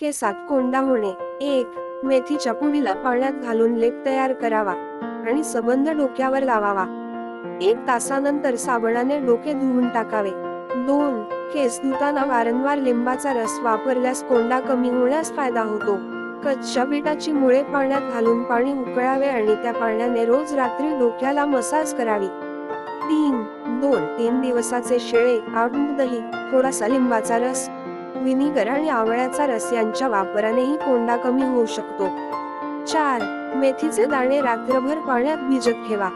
केसात कोंडा होणे. एक मेथीच्या पुडीला पाण्यात घालून लेप तयार करावा आणि सबंध डोक्यावर लावावा. एक तासानंतर साबणाने डोके धुवून टाकावे. दोन केस धुताना वारंवार लिंबाचा रस वापरल्यास कोंडा कमी होण्यास फायदा होतो. कच्च्या बिटाची मुळे पाण्यात घालून पाणी उकळावे आणि त्या पाण्याने रोज रात्री डोक्याला मसाज करावी. तीन दोन तीन दिवसाचे शेळे आडून दही थोडासा लिंबाचा रस विनिगर आणि आवळ्याचा रस यांच्या वापरानेही कोंडा कमी होऊ शकतो. चार मेथीचे दाणे रात्रभर पाण्यात भिजत ठेवा.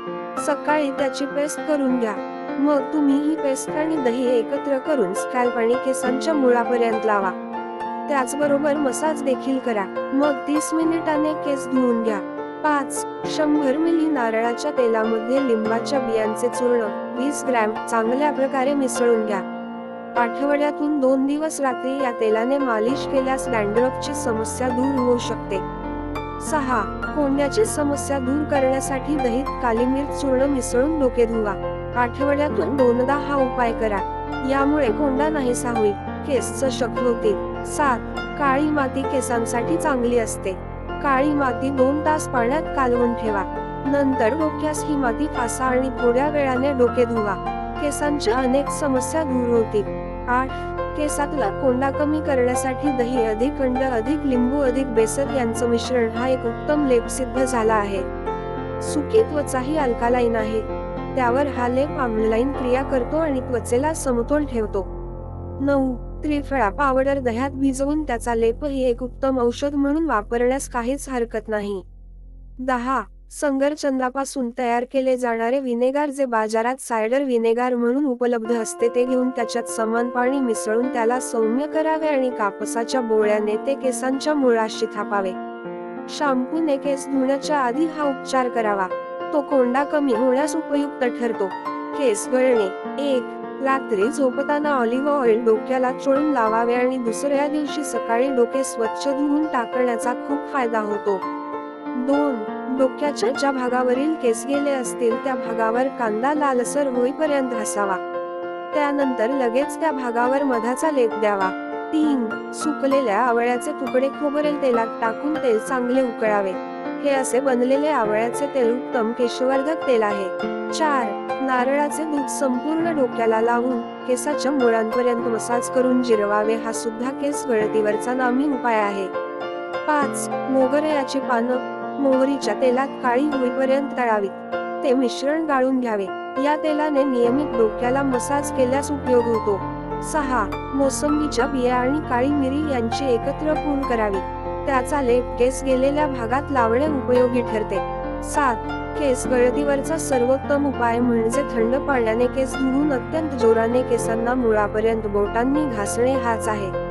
सकाळी त्याची पेस्ट करून घ्या. मग तुम्ही ही पेस्ट आणि दही एकत्र करून स्कॅल्प आणि केसांच्या मुळापर्यंत लावा. त्याचबरोबर मसाज देखील करा. मग तीस मिनिटाने केस धुवून घ्या. पाच शंभर मिली नारळाच्या तेलामध्ये लिंबाच्या बियांचे चूर्ण वीस ग्रॅम चांगल्या प्रकारे मिसळून घ्या. आठवड्यातून दोन दिवस रात्री या तेलाने मालिश केल्यास डॅन्ड्रफची समस्या दूर होऊ शकते. सहा. कोंड्याची समस्या दूर करण्यासाठी दहीत काली मिर्च चूर्ण मिसळून डोके धुवा. आठवड्यातून दोनदा हा उपाय करा. यामुळे कोंडा नाहीसा होईल. केस सशक्त होतील. सात. काळी माती केसांसाठी चांगली असते. काळी माती दोन तास पाण्यात कालवून ठेवा. नंतर डोक्यास ही माती फासा आणि थोड्या वेळाने डोके धुवा. केसांच्या अनेक समस्या दूर होतील. आठ केसातला कोंडा कमी करण्यासाठी दही अधिक अंड अधिक लिंबू अधिक बेसन यांचं मिश्रण हा एक उत्तम लेप सिद्ध झाला आहे. सुकी त्वचाही अल्कालाईन आहे. त्यावर हा लेप आम्लाईन क्रिया करतो आणि त्वचेला समतोल ठेवतो. नऊ त्रिफळा पावडर दह्यात भिजवून त्याचा लेप ही एक उत्तम औषध म्हणून वापरण्यास काहीच हरकत नाही. दहा संगरचंदापासून तयार केले जाणारे विनेगार जे बाजारात सायडर विनेगार म्हणून उपलब्ध असते ते घेऊन त्याच्यात समान पाणी मिसळून त्याला सौम्य करावे आणि कापसाच्या बोळ्याने ते केसांच्या मुळाशी थापावे. शॅम्पूने केस धुण्याच्या आधी हा उपचार करावा. तो कोंडा कमी होण्यास उपयुक्त ठरतो. केस गळणे. एक रात्री झोपताना ऑलिव्ह ऑइल डोक्याला चोळून लावावे आणि दुसऱ्या दिवशी सकाळी डोके स्वच्छ धुवून टाकण्याचा खूप फायदा होतो. दोन डोक्याच्या ज्या भागावरील केस गेले असतील त्या भागावर कांदा लालसर होईपर्यंत घासावा. त्यानंतर लगेच त्या भागावर मधाचा लेप द्यावा. तीन सुकलेल्या आवळ्याचे तुकडे खोबरेल तेलात टाकून तेल चांगले उकळावे. हे असे बनलेले आवळ्याचे तेल उत्तम केशवर्धक तेल आहे. चार नारळाचे दूध संपूर्ण डोक्याला लावून केसाच्या मुळांपर्यंत मसाज करून जिरवावे हा सुद्धा केस गळतीवरचा नामी उपाय आहे. पाच मोगऱ्याची पानं मोहरीच्या तेलात काळी होईपर्यंत तळावीत. ते मिश्रण गाळून घ्यावे. या तेलाने नियमित डोक्याला मसाज केल्यास उपयोग होतो. सहा. मोसंबीच्या बिया आणि काळी मिरी यांची एकत्र पूड करावी. त्याचा लेप केस गेलेल्या भागात लावणे उपयोगी ठरते. सात. केस गळतीवरचा सर्वोत्तम उपाय म्हणजे थंड पाण्याने केस धुवून अत्यंत जोराने केसांना मुळापर्यंत बोटांनी घासणे हाच आहे.